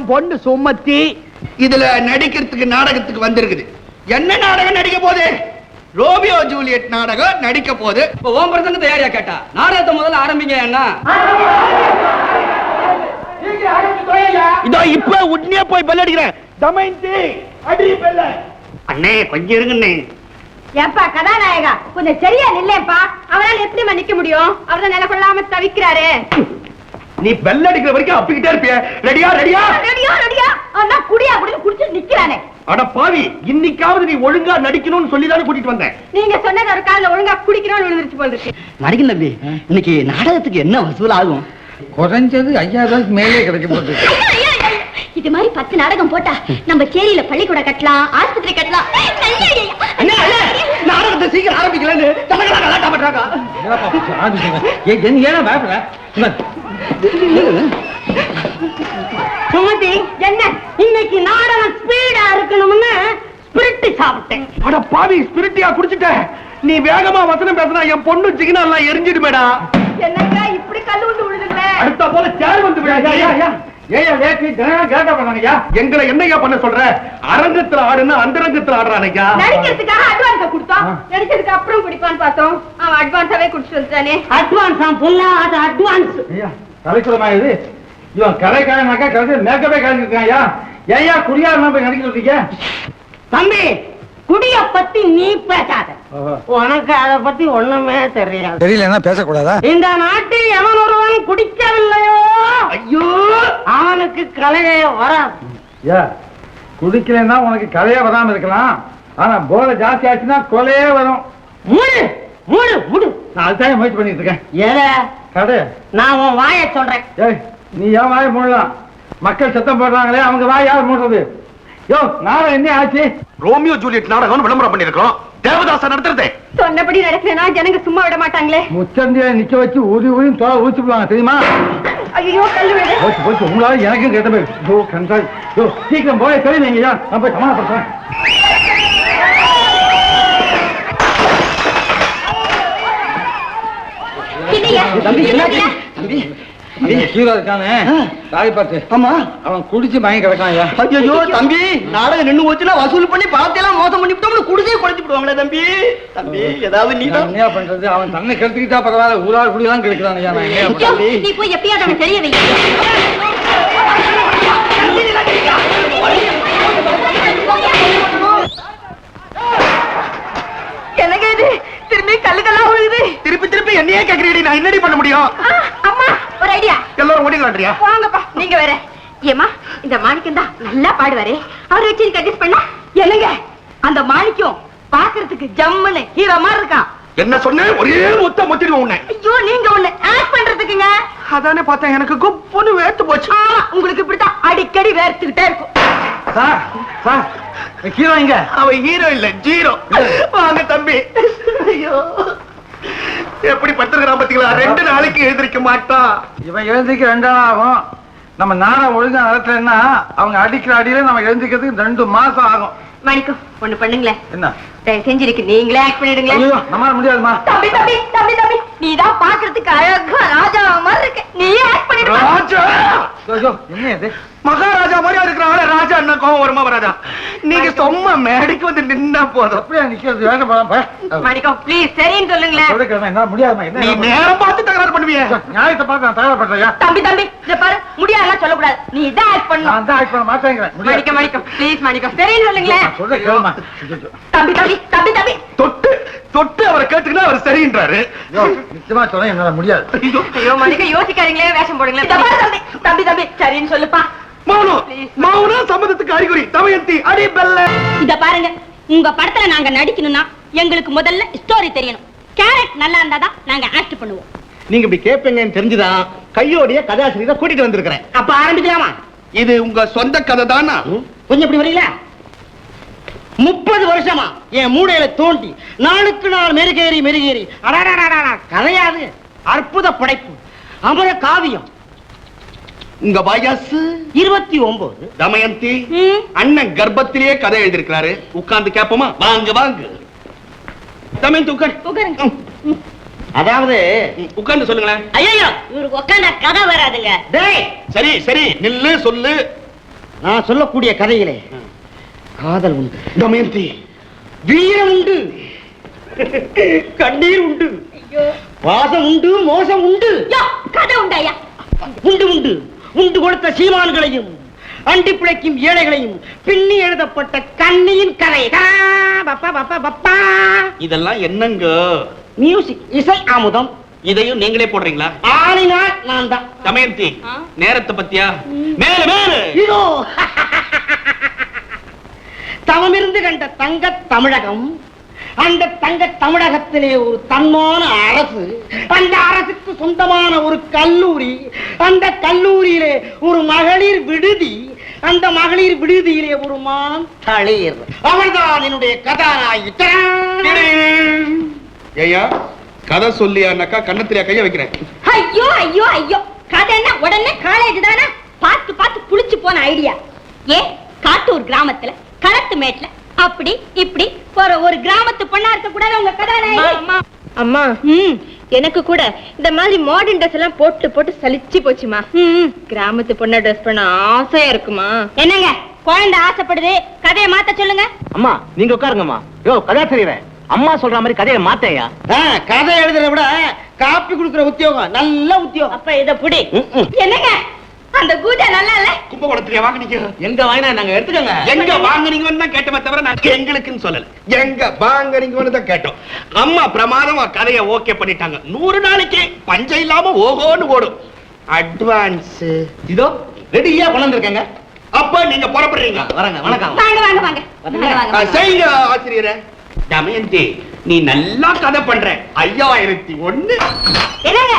பொண்ணு சுமத்தி இதுல நடிக்கிறதுக்கு நாடகத்துக்கு வந்திருக்குது. என்ன நாடகம் நடிக்க போகுது? ரோமியோ ஜூலியட் நாடகம் நடிக்க போகுது. இப்போ ஓம் பிரசங்க தயாரியா கேட்டா? நாடகத்தை முதல்ல ஆரம்பிங்க அண்ணா. இதோ இப்ப உடனே போய் பெல் அடிக்கிறேன். தமயந்தி அடி பெல்ல அண்ணே கொஞ்சம் இருங்கண்ணே. ஏப்பா கதாநாயகா? கொஞ்சம் சரியா நில்லேப்பா அவரால் எப்படிமா நிக்க முடியும்? அவர்தான் நில கொள்ளாம தவிக்கிறாரு. நீ பெல் அடிக்கிற வரைக்கும் அப்பிக்கிட்டே இருப்பிய. ரெடியா ரெடியா ரெடியா ரெடியா அண்ணா குடியா அப்படின்னு குடிச்சு நிக்கிறானே. அட பாவி இன்னைக்காவது நீ ஒழுங்கா நடிக்கணும்னு சொல்லி தானே கூட்டிட்டு வந்தேன் நீங்க சொன்னது ஒரு காலில் ஒழுங்கா குடிக்கிறோம்னு விழுந்துருச்சு போல் இருக்கு. நடிக்கும் தம்பி இன்னைக்கு நாடகத்துக்கு என்ன வசூல் ஆகும்? குறைஞ்சது ஐயாயிரம் மேலே கிடைக்க போகுது. இது மாதிரி பத்து நாடகம் போட்டா நம்ம சேரியில பள்ளிக்கூடம் கட்டலாம் ஆஸ்பத்திரி கட்டலாம். நாடகத்தை சீக்கிரம் ஆரம்பிக்கலன்னு பண்றாங்க. ஏன்னா பயப்பட சுமதி என்ன? இன்னைக்கு நாடகம் ஸ்பீடா இருக்கணும்னு ஸ்பிரிட் சாப்பிட்டேன். அட பாவி ஸ்பிரிட்டியா குடிச்சிட்ட. நீ வேகமா வசனம் பேசினா என் பொண்ணு சிக்கனா எல்லாம் எரிஞ்சிடுமேடா. என்னங்க இப்படி கல்லு வந்து விழுதுங்களே? அடுத்த போல சேர் வந்து விடாதா ஏயா வேட்டி தினம் கேட்க பண்ணாங்கய்யா எங்களை என்னையா பண்ண சொல்ற? அரங்கத்துல ஆடுனா அந்தரங்கத்துல ஆடுறானையா நடிக்கிறதுக்காக அட்வான்ஸ் கொடுத்தோம். நடிச்சதுக்கு அப்புறம் குடிப்பான்னு பார்த்தோம். அவன் அட்வான்ஸாவே குடிச்சிட்டு வந்துட்டானே. அட்வான்ஸ் அது அட்வான்ஸ் இது இவன் கலைக்காரனாக்கா கலைச்சு மேக்கப்பே கலைஞ்சிருக்கான் ஐயா. ஏயா குடியாரமா போய் நடிக்க சொல்றீங்க தம்பி குடிய பத்தி நீ பேசாத. உனக்கு அத பத்தி ஒண்ணுமே தெரியாது. தெரியலன்னா பேசக்கூடாதா? இந்த நாட்டில் எவன் ஒருவன் குடிக்கவில்லையோ ஐயோ! அவனுக்கு கலையே வராது. ஐயா குடிக்கலன்னா உனக்கு கலையே வராம இருக்கலாம். ஆனா போதை ஜாஸ்தி ஆச்சுன்னா கொலையே வரும். மூடு மூடு மூடு. நான் அதுதான் முயற்சி பண்ணிட்டு இருக்கேன். எத? கடை நான் உன் வாய சொல்றேன். ஏய் நீ ஏன் வாயை மூடலாம்? மக்கள் சத்தம் போடுறாங்களே அவங்க வாய் யார் மூடுறது? யோ நாளை என்ன ஆச்சு? ரோமியோ ஜூலியட் நாடகம் விளம்பரம் பண்ணிருக்கோம் தேவதாச நடத்துறதே. சொன்னபடி நடக்கிறேன்னா ஜனங்க சும்மா விட மாட்டாங்களே. முச்சந்திய நிக்க வச்சு ஊதி ஊதி தோலை ஊசி விடுவாங்க தெரியுமா? ஐயோ கல்லு விடு போச்சு போச்சு உங்களால எனக்கும் கேட்ட போய் யோ கன்றாய் யோ சீக்கிரம் போய் தெரியுங்க ஐயா நான் போய் சமாளப்படுறேன் தம்பி ஹீரோ இருக்கானே. ஆமா. அவன் குடிச்சு மயங்கி கிடக்கான் ஐயா. தம்பி. நாடகம் நின்னு போச்சுன்னா வசூல் பண்ணி பணத்தையெல்லாம் மோசம் பண்ணி விட்டோம்னு குடிசே குறைச்சு விடுவாங்களே தம்பி. தம்பி ஏதாவது நீ என்ன பண்றது? அவன் தன்னை கெடுத்துக்கிட்டா பரவாயில்ல ஊரார் குடியெல்லாம் கெடுக்கிறான் ஐயா. நான் என்ன ஐயோ, பண்றது? நீ போய் எப்பயாவது அவனை தெரிய வை நான் என்னடி பண்ண முடியும்? அம்மா ஒரு ஐடியா. எல்லாரும் ஓடிக்கலான்றியா வாங்கப்பா நீங்க வேற. ஏமா இந்த மாணிக்கம் தான் நல்லா பாடுவாரே. அவர் வச்சு அட்ஜஸ்ட் பண்ணா? என்னங்க? அந்த மாணிக்கம் பாக்குறதுக்கு ஜம்முன்னு ஹீரோ மாதிரி இருக்கான். என்ன சொன்ன? ஒரே மொத்த மொத்திடுவோம் உன்னை. ஐயோ நீங்க ஒண்ணு ஆக்ட் பண்றதுக்குங்க. அதானே பார்த்தேன் எனக்கு குப்புன்னு வேத்து போச்சு. ஆமா உங்களுக்கு இப்படித்தான் அடிக்கடி வேர்த்துக்கிட்டே இருக்கும். சார் சார் ஹீரோ இங்க. அவன் ஹீரோ இல்ல ஜீரோ வாங்க தம்பி. ஐயோ. எப்படி படுத்துருக்கிறான் பாத்தீங்களா? ரெண்டு நாளைக்கு எழுந்திருக்க மாட்டான் இவன் எழுந்திக்க ரெண்டு நாள் ஆகும். நம்ம நாடா ஒழுங்கா நடத்தலைன்னா அவங்க அடிக்கிற அடியில நம்ம எழுந்திக்கிறதுக்கு ரெண்டு மாசம் ஆகும். மாணிக்கம் ஒண்ணு பண்ணுங்களேன். என்ன? தயவு செஞ்சு இருக்கு நீங்களே ஆக்ட் பண்ணிடுங்க ஐயோ நம்மளால முடியாதுமா? தம்பி தம்பி தம்பி தம்பி. நீதான் பாக்குறதுக்கு அழகா ராஜா மாதிரி இருக்க. நீ ஆக்ட் ராஜா! ஐயோ என்ன இது? மகாராஜா மாதிரியா இருக்கிறாங்களே ராஜா என்ன கோவம் வருமா வராதா? நீங்க சும்மா மேடைக்கு வந்து நின்னா போதும். அப்படியே நிக்கிறது வேணும் போலாம் மாணிக்கம் ப்ளீஸ் சரின்னு சொல்லுங்களேன். என்ன முடியாதுமா நீ என்ன நேரம் பார்த்து தகராறு பண்ணுவிய. நியாயத்தை பார்த்து நான் தயார் பண்றேன் தம்பி தம்பி இத பாரு. முடியாதுலாம் சொல்லக்கூடாது. நீ இதான் ஆக்ட் பண்ணணும். நான் தான் ஆக்ட் பண்ண மாட்டேங்கிறேன். மாணிக்கம் மாணிக்கம் ப்ளீஸ் மாணிக்கம் சரின்னு சொல்லுங்களேன். கேளுமா. தம்பி தம்பி தம்பி தம்பி. தொட்டு தொட்டு அவரை கேட்டுக்கினா அவர் சரின்றாரு. நிச்சயமா சொல்றேன் என்னால முடியாது. ஐயோ, மாணிக்கம் யோசிக்காதீங்களே வேஷம் போடுங்களேன். தம்பி தம்பி தம்பி. சரின்னு சொல்லுப்பா. மௌனம் மௌனம் சம்மதத்துக்கு அறிகுறி. தமயந்தி அடி பெல்ல. இத பாருங்க. உங்க படத்துல நாங்க நடிக்கணும்னா எங்களுக்கு முதல்ல ஸ்டோரி தெரியணும். கேரட் நல்லா இருந்தாதான் நாங்க ஆக்ட் பண்ணுவோம். நீங்க இப்படி கேட்பீங்கன்னு தெரிஞ்சுதான் கையோடைய கதாசிரியரை கூட்டிட்டு வந்திருக்கிறேன். அப்ப ஆரம்பிக்கலாமா? இது உங்க சொந்த கதை தானா கொஞ்சம் இப்படி வரீங்களா? முப்பது வருஷமா என் மூடையில தோண்டி நாளுக்கு நாள் மெருகேறி மெருகேறி. அடாடாடாடா. கதையாது. அற்புத படைப்பு. அமர காவியம். உங்க வயசு? இருபத்தி ஒன்பது தமயந்தி அண்ணன் கர்ப்பத்திலேயே கதை எழுதியிருக்கிறாரு. உட்கார்ந்து கேப்போமா வாங்க வாங்க. தமயந்தி உட்கார். உட்காருங்க. அதாவது உட்கார்ந்து சொல்லுங்களேன். ஐயோ இவருக்கு உட்காந்தா கதை வராதுங்க. டேய் சரி சரி. நில்லு சொல்லு. நான் சொல்லக்கூடிய கதையிலே காதல் உண்டு. தமயந்தி வீரம் உண்டு. கண்ணீர் உண்டு. வாசம் உண்டு மோசம் உண்டு. யோ, கதை உண்டாயா உண்டு உண்டு. உண்டு கொடுத்த சீமான்களையும் அண்டி பிழைக்கும் ஏழைகளையும் பின்னி எழுதப்பட்ட கண்ணியின் கதை. கா, பப்பா, பப்பா, பப்பா. இதெல்லாம் என்னங்க? மியூசிக் இசை அமுதம் இதையும் நீங்களே போடுறீங்களா? ஆளினால் நான் தான் தமயந்தி நேரத்தை பத்தியா? மேல மேல! இதோ! தவமிருந்து கண்ட தங்க தமிழகம் அந்த தங்க தமிழகத்திலே ஒரு தன்மான அரசு அந்த அரசுக்கு சொந்தமான ஒரு கல்லூரி அந்த கல்லூரியிலே ஒரு மகளிர் விடுதி அந்த மகளிர் விடுதியிலே ஒரு மான் தளிர். அவள்தான் என்னுடைய கதாநாயகி. ஐயா கதை சொல்லியானாக்கா கண்ணத்திரியா கைய வைக்கிறேன். ஐயோ ஐயோ ஐயோ. கதை என்ன உடனே காலேஜ் தானே? பார்த்து பார்த்து புளிச்சு போன ஐடியா ஏ காட்டூர் கிராமத்துல களத்து மேட்ல அப்படி இப்படி. ஒரு ஒரு கிராமத்து பொண்ணா இருக்க கூடாது உங்க கதாநாயகி. அம்மா ம். எனக்கு கூட இந்த மாதிரி மாடர்ன் ட்ரெஸ் எல்லாம் போட்டு போட்டு சலிச்சு போச்சுமா. ம். கிராமத்து பொண்ணா ட்ரெஸ் பண்ண ஆசையா இருக்குமா? என்னங்க? குழந்தை ஆசைப்படுது. கதையை மாத்த சொல்லுங்க. அம்மா நீங்க உட்காருங்கம்மா. யோ கதாசிரியரே அம்மா சொல்ற மாதிரி கதையை மாத்தையா கதை எழுதுறத விட காப்பி கொடுக்கிற உத்தியோகம் நல்ல உத்தியோகம். அப்ப இத புடி. என்னங்க? அந்த கூஜா நல்லா இல்ல கும்பகோணத்திரியா வாங்குனீங்க? எங்க வாங்கினா நாங்க எடுத்துக்கோங்க. எங்க வாங்குனீங்கன்னு தான் கேட்டமே தவிர நான் எங்களுக்குன்னு சொல்லல. எங்க வாங்குனீங்கன்னு தான் கேட்டோம். அம்மா பிரமாதமா கதையை ஓகே பண்ணிட்டாங்க. நூறு நாளைக்கு பஞ்சம் இல்லாம ஓஹோன்னு ஓடும். அட்வான்ஸ் இதோ ரெடியா கொண்டு வந்திருக்கேங்க அப்ப நீங்க புறப்படுறீங்க. வரங்க வணக்கம். வாங்க வாங்க வாங்க. வாங்க, வாங்க, ஆ, வாங்க. செய்யுங்க ஆசிரியரே. தமயந்தி நீ நல்லா கதை பண்ற. ஐயாயிரத்தி ஒண்ணு. என்னங்க?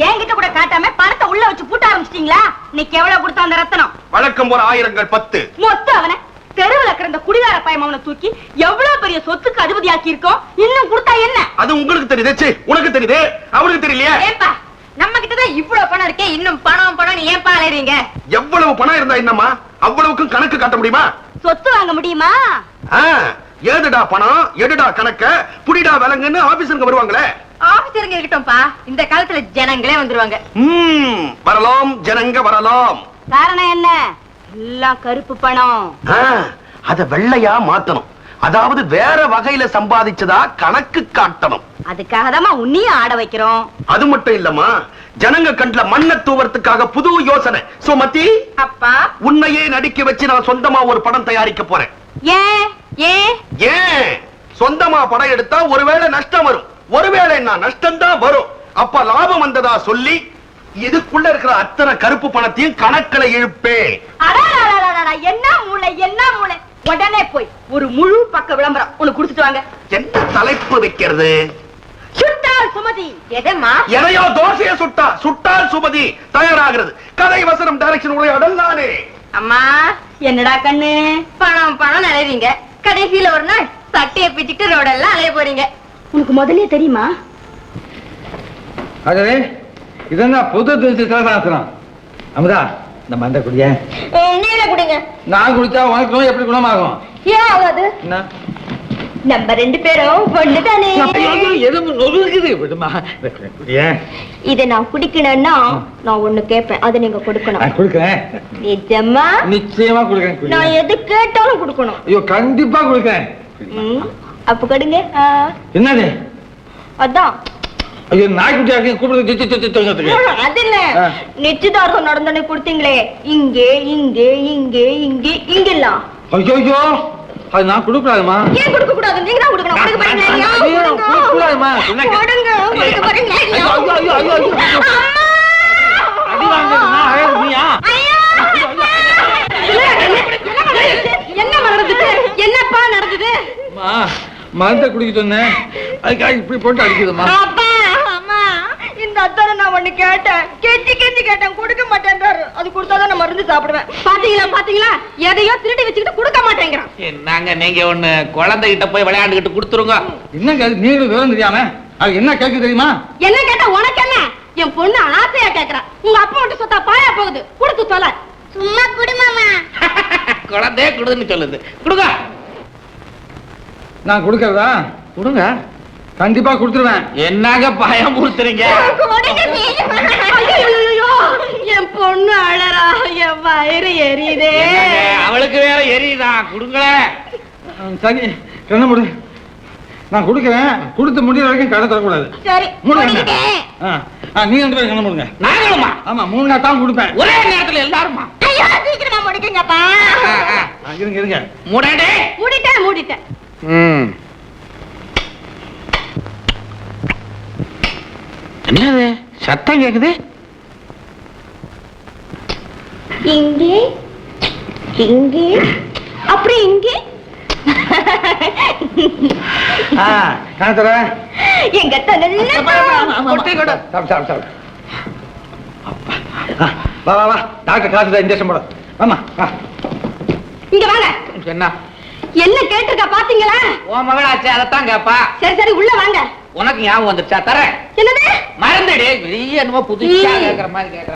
என்கிட்ட கூட காட்டாம பணத்தை உள்ள வச்சு பூட்ட ஆரம்பிச்சிட்டீங்களா? இன்னைக்கு எவ்வளவு கொடுத்தா அந்த ரத்தனம்? வழக்கம் போல ஆயிரங்கள் பத்து. மொத்தம் அவனை தெருவுல கிடந்த குடிகார பையன் அவனை தூக்கி எவ்வளவு பெரிய சொத்துக்கு அதிபதி ஆக்கி இருக்கோம் இன்னும் கொடுத்தா என்ன? அது உங்களுக்கு தெரியுது உனக்கு தெரியுது அவனுக்கு தெரியலையே. ஏன்பா நம்ம கிட்டதான் இவ்வளவு பணம் இருக்கே இன்னும் பணம் பணம் ஏன்பா அலையறீங்க? எவ்வளவு பணம் இருந்தா என்னம்மா? அவ்வளவுக்கும் கணக்கு காட்ட முடியுமா? சொத்து வாங்க முடியுமா? ஆ, ஏதுடா பணம் எடுடா கணக்க புடிடா விலங்குன்னு ஆபீசருங்க வருவாங்களே. ஆபீசருங்க இருக்கட்டும்பா இந்த காலத்துல ஜனங்களே வந்துருவாங்க. ம், வரலாம் ஜனங்க வரலாம். காரணம் என்ன? எல்லாம் கருப்பு பணம். அத வெள்ளையா மாத்தணும். அதாவது வேற வகையில சம்பாதிச்சதா கணக்கு காட்டணும். அதுக்காக தான் உன்னையும் ஆட வைக்கிறோம். அது மட்டும் இல்லம்மா ஜனங்க கண்ல மண்ண தூவறதுக்காக புது யோசனை. சுமதி அப்பா. உன்னையே நடிக்க வச்சு நான் சொந்தமா ஒரு படம் தயாரிக்க போறேன். ஏன்? ஏன் ஏன்? சொந்தமா படம் எடுத்தா ஒருவேளை நஷ்டம் வரும். ஒருவேளை நான் நஷ்டம் தான் வரும். அப்ப லாபம் வந்ததா சொல்லி இதுக்குள்ள இருக்கிற அத்தனை கருப்பு பணத்தையும் கணக்குல இழுப்பேன். என்ன மூளை என்ன மூளை உடனே போய் ஒரு முழு பக்க விளம்பரம் உனக்கு கொடுத்துட்டு வாங்க என்ன தலைப்பு வைக்கிறது சுட்டால் சுமதி எதம்மா எதையோ தோசைய சுட்டா சுட்டால் சுமதி தயாராகிறது கதை வசனம் டைரக்ஷன் உரையாடல் நானே அம்மா என்னடா கண்ணு பணம் பணம் அலையறீங்க கடைசியில ஒரு நாள் சட்டையை பிச்சுட்டு ரோடெல்லாம் அலைய போறீங்க. உனக்கு முதல்ல தெரியுமா? அது இதெல்லாம் புது திசை சிலசாசனம் அமுதா இந்த மண்டை குடிய. நீல குடிங்க. நான் குடிச்சா உனக்கு எப்படி குணமாகும்? ஏன் ஆகாது? என்ன? நம்ம ரெண்டு பேரும் ஒண்ணுதானே? எதுவும் நொறுக்குது. விடுமா இதை நான் குடிக்கணும்னா நான் ஒண்ணு கேட்பேன். அதை நீங்க கொடுக்கணும். கொடுக்குறேன். நிஜமா? நிச்சயமா கொடுக்குறேன் குடி. நான் எது கேட்டாலும் கொடுக்கணும். ஐயோ கண்டிப்பா கொடுக்குறேன். அப்ப கடுங்க. என்னது? அதான். ஐயோ நாய்க்குட்டியா இருக்கு கூப்பிடுறது அது இல்ல. ஆ. நிச்சயதார்த்தம் நடந்தோடனே கொடுத்தீங்களே. இங்கே இங்கே இங்கே இங்கே இங்கெல்லாம். ஐயோ. அது நான் கொடுக்கூடாதுமா ஏன் கொடுக்க கூடாது நீங்க தான் கொடுக்கணும். கொடுக்க பாருங்க ஐயா, ஐயோ, கொடுங்க. கொடுக்கூடாதும்மா. சொன்னா கே- கொடுங்க. கொடுக்க பாருங்க ஐயா. ஐயோ, ஐயோ, ஐயோ, ஐயோ! அடி வாங்குறதுன்னா அழகு நீயா? என்ன நடந்தது என்னப்பா நடந்தது? அம்மா, மருந்தை குடிக்க சொன்னேன். அதுக்காக இப்படி போட்டு அடிக்குதுமா அப்பா, அம்மா, இந்த அத்தானை நான் ஒண்ணு கேட்டேன். கெஞ்சி கெஞ்சி கேட்டேன். கொடுக்க மாட்டேன்றாரு. அது கொடுத்தாதான் நான் மருந்து சாப்பிடுவேன். பாத்தீங்களா பாத்தீங்களா? எதையோ திருடி வச்சுக்கிட்டு கொடுக்க மாட்டேங்கிறான். என்னங்க நீங்க ஒண்ணு குழந்தைகிட்ட போய் விளையாண்டுகிட்டு கொடுத்துருங்க. என்னங்க அது நீங்களும் விவரம் தெரியாம? அது என்ன கேட்க தெரியுமா? என்ன கேட்டா உனக்கு என்ன? என் பொண்ணு ஆசையா கேக்குறா. உங்க அப்பா மட்டும் சொத்தா பாயா போகுது. கொடுத்து தொலை. சும்மா குடுமாமா குழந்தையே கொடுன்னு சொல்லுது. கொடுங்க. நான் கொடுக்கறதா? கொடுங்க. கண்டிப்பா கொடுத்துருவேன். என்னங்க பயம் கொடுத்துறீங்க? என் பொண்ணு அழறா என் வயிறு எரியுதே. அவளுக்கு வேற எரியுதான் கொடுங்களேன் சரி கண்ண முடி. நான் கொடுக்குறேன். கொடுத்து முடிகிற வரைக்கும் கடை தரக்கூடாது சரி நீங்க ரெண்டு பேரும் கண்ண முடுங்க. நாங்களுமா? ஆமா மூணு நாள் தான் கொடுப்பேன். ஒரே நேரத்துல எல்லாருமா? இருங்க இருங்க. முடடே. மூடிட்டேன் மூடிட்டேன். என்னது? சத்தம் கேக்குது? இங்கே இங்கே அப்படி இங்கே. எங்க வா வா வா. டாக்டர் காசு தான் இன்ஜெக்ஷன் போட. ஆமா இங்க வாங்க. என்ன? என்ன கேட்டிருக்கா பாத்தீங்களா? உன் மகளாச்சே அதைத்தான் கேப்பா. சரி சரி உள்ள வாங்க. உனக்கு ஞாபகம் வந்துருச்சா? தரேன். மறந்துடு. பெரிய என்னமோ புதுசா கேக்குற மாதிரி கேக்குற.